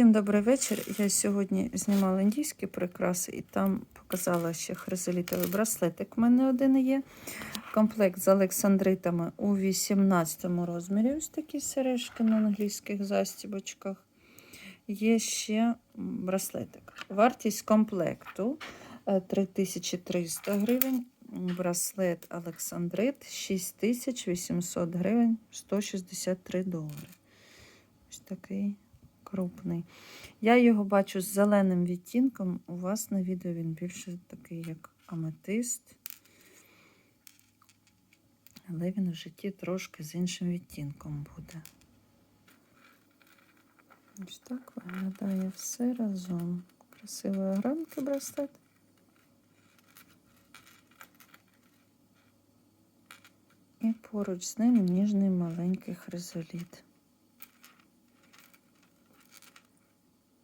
Всім добрий вечір. Я сьогодні знімала індійські прикраси і там показала ще хризолітовий браслетик. У мене один є. Комплект з олександритами у 18 розмірі. Ось такі сережки на англійських застібочках. Є ще браслетик. Вартість комплекту е, 3300 гривень. Браслет Олександрит 6800 гривень, 163 долари. Ось такий крупний. Я його бачу з зеленим відтінком. У вас на відео він більше такий, як аметист. Але він в житті трошки з іншим відтінком буде. Ось так виглядає все разом. Красивий огранки браслет. І поруч з ним ніжний маленький хризоліт.